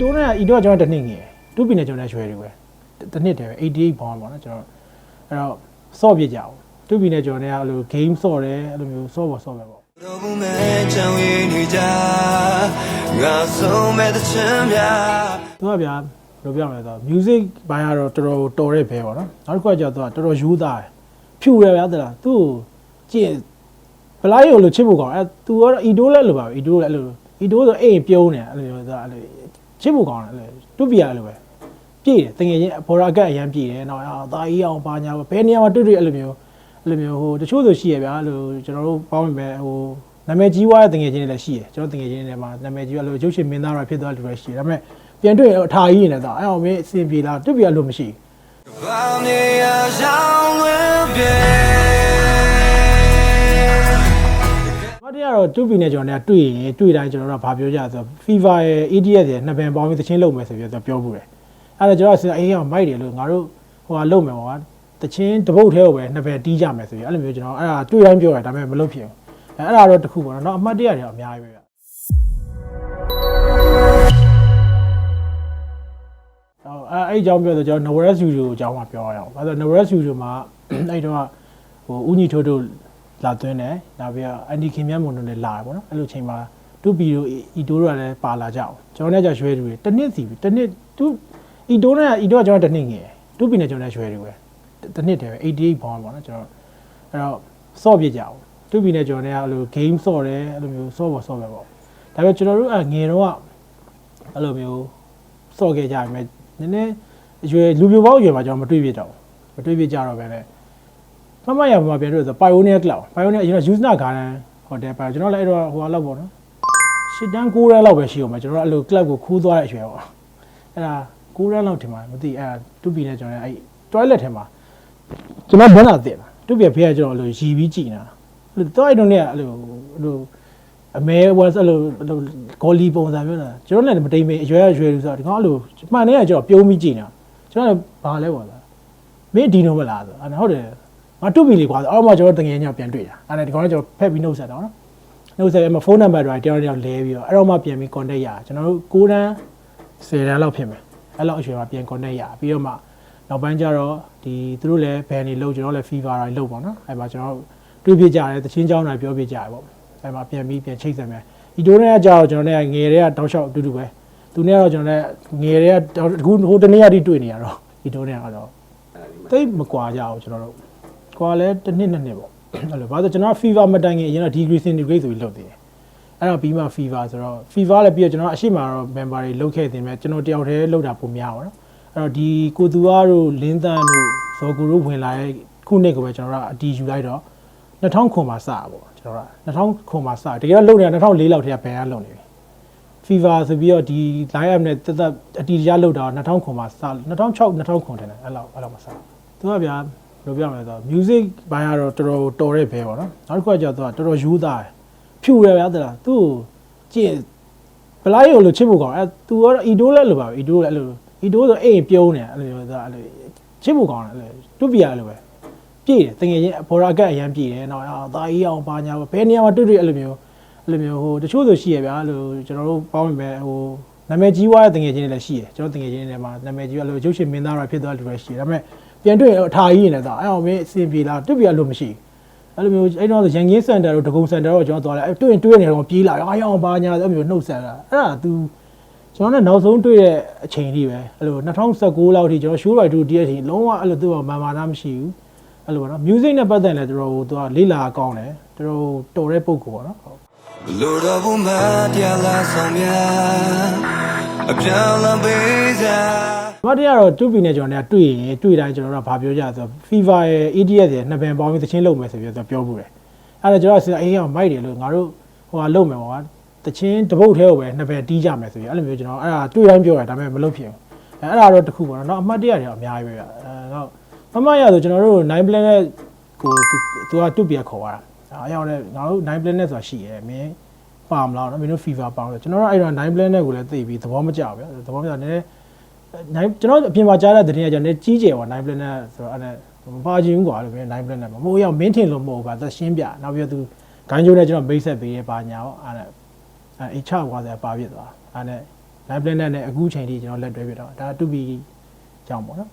တိုးနဲ့အီတိုကကျွန်တော်တစ်နှစ်ငယ်တူပီနဲ့ကျွန်တော်ရွှဲတယ်ပဲတစ်နှစ်တည်းပဲ88ဘောင်းပေါ့နော်ကျွန်တော်အဲ့တော့ဆော့ပြကြအောင်တူပီနဲ့ကျွန်တော်လည်းအဲ့လို game ဆော့တယ်အဲ့လိုမျိုးဆော့ပေါ်ဆော့ပဲပေါ့တော်ဘူးမဲ့ချောင်းရည်တွေကြငါဆုံးမဲ့တဲ့ချမ်းများသူကဗျာဘယ်လိုပြောမလဲဆိုတော့ music ဘိုင်းကတော့တော်တော်တော်တဲ့ဘဲပေါ့နော်နောက်တစ်ခုကကျတော့သူကတော်တော်ယူသားတယ်ဖြူရဗျာတလားသူ့ကိုကြည့်ဘလိုက်ကိုလို့ချစ်ဖို့ကောင်းအဲ तू ကတော့ idol လည်းလိုပါပဲ idol လည်းအဲ့လို idol ဆိုအိမ်ပြုံးနေအဲ့လိုမျိုးသူကအဲ့လို ချစ်ဖို့ကောင်းတယ်အဲ့လိုတူပီရအဲ့လိုပဲပြည့်တယ်တကယ်ချင်းဘော်ရာကတ်အရန်ပြည့်တယ်နောက်အာသားကြီးအောင်ပါညာဘယ်နေရာမှာတွေ့တွေ့အဲ့လိုမျိုးအဲ့လိုမျိုးဟိုတချို့ဆိုရှိရဗျာအဲ့လိုကျွန်တော်တို့ပေါင်းမိမယ်ဟိုနာမည်ကြီးွားတဲ့တကယ်ချင်းတွေလည်းရှိတယ်ကျွန်တော်တကယ်ချင်းတွေမှာနာမည်ကြီးအဲ့လိုရုပ်ရှင်မင်းသားတွေဖြစ်သွားတယ်လို့လည်းရှိတယ်ဒါပေမဲ့ပြန်တွေ့ရင်အထာကြီးနေတယ်တော့အဲ့အောင်မင်းအဆင်ပြေလားတူပီရလို့မရှိဘူး ဘာမြေရာရောင်းဝင်ပြေမတရားတော့တူပီနဲ့ကျွန်တော်တွေကတွေ့ရင်တွေ့တိုင်းကျွန်တော်တို့ကဘာပြောကြလဲဆိုတော့ FIFA ရဲ့ EDS ရဲ့နှစ်ပင်ပေါင်းပြီးသချင်းလုပ်မယ်ဆိုပြီးတော့ပြောမှုတယ်အဲ့ဒါကျွန်တော်ကစဉ်းစားအေးအောင်မိုက်တယ်လို့ငါတို့ဟိုကလုပ်မယ်ပေါ့ကွာသချင်းတစ်ပုတ်သေးကိုပဲနှစ်ပင်တီးကြမယ်ဆိုပြီးအဲ့လိုမျိုးကျွန်တော်အဲ့ဒါတွေ့တိုင်းပြောရတယ်ဒါပေမဲ့မလုပ်ဖြစ်ဘူးအဲ့အဲ့ဒါတော့တစ်ခုပေါ့နော်နောက်အမှတ်တရတွေတော့အများကြီးပဲဗျအော်အဲ့အဲ့အကြောင်းပြောဆိုကျွန်တော် Novara Studio အကြောင်းမှပြောရအောင်။အဲဒါ Novara Studio မှာအဲ့တော့ဟိုဦးညီထိုးတို့ လာသွင်းတယ်။နောက်ပြီးတော့အန်ဒီခင်မြတ်မွန်တို့လည်းလာတယ်ပေါ့နော်။အဲ့လိုချိန်မှာတူပီတို့အီတိုတို့ကလည်းပါလာကြအောင်။ကျွန်တော်နဲ့ကြရွှဲတူတယ်။တစ်နှစ်စီပြီ။တစ်နှစ်တူအီတိုနဲ့အီတိုကကျွန်တော်တစ်နှစ်ငယ်။တူပီနဲ့ကျွန်တော်နဲ့ရွှဲတူပဲ။တစ်နှစ်တည်းပဲ88ဘောင်းပေါ့နော်ကျွန်တော်အဲ့တော့ဆော့ပြကြအောင်။တူပီနဲ့ကျွန်တော်နဲ့အဲ့လို game ဆော့တယ်အဲ့လိုမျိုးဆော့ပေါ်ဆော့ပဲပေါ့။ဒါပေမဲ့ကျွန်တော်တို့အငယ်တော့ကအဲ့လိုမျိုးဆော့ခဲ့ကြရမယ်။နည်းနည်းအရွယ်လူပြိုပေါက်အရွယ်မှာကျွန်တော်မတွေ့ပြတော့ဘူးမတွေ့ပြကြတော့ပဲ ပထမရမှာပြန်တွေ့ဆို Pioneer Cloud Pioneer အရင်က Usenet Garden Hotel ပါကျွန်တော်လည်းအဲ့တော့ဟိုလောက်ပေါ့နော်ရှစ်တန်း9ရန်လောက်ပဲရှိအောင်ပါကျွန်တော်အဲ့လို club ကိုခိုးသွားတဲ့အရွယ်ပေါ့အဲ့ဒါ9ရန်လောက်ထင်ပါတယ်မသိအဲ့တူပီနဲ့ကျွန်တော်အဲ့ toilet ထဲမှာကျွန်တော်ဘန်းလာတက်တာတူပီဖေးကကျွန်တော်အဲ့လိုရီပြီးကြည်နေတာအဲ့လို toilet တုန်းကအဲ့လိုအဲ့လိုအမဲဝက်အဲ့လိုဂေါ်လီပုံစံမျိုးလားကျွန်တော်လည်းမတိမ်မေအရွယ်အရွယ်လို့ဆိုတော့ဒီကောင်အဲ့လိုမှန်နေကကျွန်တော်ပြုံးပြီးကြည်နေတာကျွန်တော်လည်းဘာလဲပေါ့လားမင်းဒီနိုမလားဆိုအဲ့ဟုတ်တယ် ငါတူပီလေးကွာဆိုအောက်မှာကျွန်တော်တငယ်ညောင်ပြန်တွေ့တာအဲ့ဒါဒီကောင်လည်းကျွန်တော်ဖက်ပြီးနှုတ်ဆက်တာနော် နှုတ်ဆက်ပြီးမှဖုန်းနံပါတ်တွေတယောက်တယောက်လဲပြီးတော့အဲ့တော့မှပြန်ပြီး contact ရတာကျွန်တော်တို့9တန်း10တန်းလောက်ဖြစ်မယ်အဲ့လောက်အရွယ်မှာပြန် contact ရပြီးတော့မှနောက်ပိုင်းကျတော့ဒီသူတို့လည်း ban တွေလုပ်ကျွန်တော်လည်း fever တွေလုပ်ပေါ့နော်အဲ့မှာကျွန်တော်တို့တွေးပြကြတယ်တချင်းเจ้าတွေပြောပြကြတယ်ပေါ့အဲ့မှာပြန်ပြီးပြန်ချိတ်ဆက်မယ်ဒီတိုးနဲ့ကကြောက်ကျွန်တော်လည်းငယ်တွေကတောက်လျှောက်အတူတူပဲသူနဲ့ကတော့ကျွန်တော်လည်းငယ်တွေကအခုဟိုတနေ့ရက်ထိတွေ့နေရတော့ဒီတိုးနဲ့ကတော့တိတ်မကွာကြအောင်ကျွန်တော်တို့ ကွာလဲတစ်နှစ်နှစ်နှစ်ပေါ့အဲ့လိုဘာလို့ကျွန်တော် fever မတိုင်ခင်အရင်က degree centigrade ဆိုပြီးလုပ်သေးတယ်အဲ့တော့ပြီးမှ fever ဆိုတော့ fever လည်းပြီးတော့ကျွန်တော်အရှိမတော့ member တွေလုတ်ခဲ့တင်မဲ့ကျွန်တော်တယောက်တည်းလုတ်တာပုံများပါတော့အဲ့တော့ဒီကိုသူအားတို့လင်းတန်းတို့ဇော်ကူတို့ဝင်လာတဲ့ခုနှစ်ကိုပဲကျွန်တော်တို့ကအတီးယူလိုက်တော့2000ခွန်မှာစတာပေါ့ကျွန်တော်တို့2000ခွန်မှာစတကယ်တော့လုတ်နေတာ2004လောက်တည်းကဘယ်ကလုတ်နေပြီ fever ဆိုပြီးတော့ဒီ line up နဲ့တက်တက်အတီးရလုတ်တာ2000ခွန်မှာစ2006 2000ခွန်တယ်အဲ့လောက်အဲ့လောက်မှာစသူကဗျာ ဘယ်လိုပြောမလဲဆိုတော့ music ဘိုင်းကတော့တော်တော်တော်တဲ့ဘဲပေါ့နော်နောက်တစ်ခုကကျတော့သူကတော်တော်ယူသားတယ်ဖြူရဗျာတလားသူ့ကိုကြည့်ဘလိုက်ကိုလို့ချစ်ဖို့ကောင်းအဲ तू ကတော့ idol လည်းလိုပါပဲ idol လည်းအဲ့လို idol ဆိုအိမ်ပြုံးနေအဲ့လိုမျိုးသူကအဲ့လိုချစ်ဖို့ကောင်းတယ်အဲ့လိုတူပီရလိုပဲပြည့်တယ်တကယ်ချင်းဘော်ရာကတ်အရန်ပြည့်တယ်နောက်အာသားကြီးအောင်ပါညာဘယ်နေရာမှာတွေ့တွေ့အဲ့လိုမျိုးအဲ့လိုမျိုးဟိုတချို့ဆိုရှိရဗျာအဲ့လိုကျွန်တော်တို့ပေါင်းမိမယ်ဟိုနာမည်ကြီးွားတဲ့တကယ်ချင်းတွေလည်းရှိတယ်ကျွန်တော်တကယ်ချင်းတွေမှာနာမည်ကြီးအဲ့လိုရုပ်ရှင်မင်းသားတွေဖြစ်သွားတယ်လည်းရှိတယ်ဒါပေမဲ့ ပြန်တွေ့ရင်အထာကြီးနေတယ်တော့အဲ့အောင်မင်းအဆင်ပြေလားတူပီရလို့မရှိဘူးအဲ့လိုမျိုးအဲ့တော့ရန်ကင်းစင်တာတို့ဒဂုံစင်တာတို့ကျွန်တော်သွားလိုက်အဲ့တွေ့ရင်တွေ့နေတော့ပြေးလာအားရအောင်ပါညာအဲ့လိုမျိုးနှုတ်ဆက်လာအဲ့ဒါ तू ကျွန်တော်နဲ့နောက်ဆုံးတွေ့တဲ့အချိန်ကြီးပဲအဲ့လို2019လောက်ထိကျွန်တော် show right တို့တည်းအထိလုံးဝအဲ့လိုသူ့မှာမာမာနာမရှိဘူးအဲ့လိုပေါ့နော် music နဲ့ပတ်သက်ရင်လည်းတော်တော်သူကလေးလာကောင်းတယ်တော်တော်တော်တဲ့ပုံကောပေါ့နော်ဟုတ်လူတော်ဘူးမတရားလားဆောင်များအပြောင်းလဲပေးစား။ မတရားတော့တူပီနဲ့ကျွန်တော်တွေကတွေ့ရင်တွေ့တိုင်းကျွန်တော်တို့ကဘာပြောကြလဲဆိုတော့ FIFA ရဲ့ ADS ရဲ့နှစ်ပင်ပေါင်းပြီးသချင်းလုပ်မယ်ဆိုပြီးတော့ပြောမှုတယ်။အဲ့ဒါကျွန်တော်ကစဉ်းစားအေးအောင်မိုက်တယ်လို့ငါတို့ဟိုကလုပ်မယ်ပေါ့ကွာ။သချင်းတစ်ပုတ်သေးကိုပဲနှစ်ပင်တီးကြမယ်ဆိုပြီးအဲ့လိုမျိုးကျွန်တော်အဲ့ဒါတွေ့တိုင်းပြောရတယ်ဒါပေမဲ့မလုပ်ဖြစ်ဘူး။အဲ့အဲ့ဒါတော့တစ်ခုပေါ့နော်။နောက်အမှတ်တရတွေတော့အများကြီးပဲဗျ။အဲတော့မမရဆိုကျွန်တော်တို့9 plan နဲ့ကိုသူသူကတူပီကခေါ်ရတာ။အားရောက်တဲ့ငါတို့9 plan နဲ့ဆိုတာရှိရဲမင်းပါမလားနော်မင်းတို့ FIFA ပါလို့ကျွန်တော်တို့အဲ့တော့9 plan နဲ့ကိုလည်းသိပြီးသဘောမကျဘူးဗျ။သဘောမကျနည်းနည်း နိုင်ကျွန်တော်အပြင်မှာကြားတဲ့သတင်းကကျွန်တော်ကြီးကျယ်ပါ9 planet ဆိုတော့အဲ့ဒါမပါချင်ဘူးကွာလို့ပြော9 planet မှာမိုးရောက်မင်းထင်လို့မဟုတ်ဘူးဗျသက်ရှင်းပြနောက်ပြီးတော့သူဂိုင်းကျိုးနဲ့ကျွန်တော်မိတ်ဆက်ပေးရပါညာပေါ့အဲ့ဒါအဲ့ချကွာတယ်ပါပြစ်သွားအဲ့ဒါ live planet နဲ့အခုချိန်ထိကျွန်တော်လက်တွဲပြတော့ဒါ 2B ကြောင်းပေါ့နော်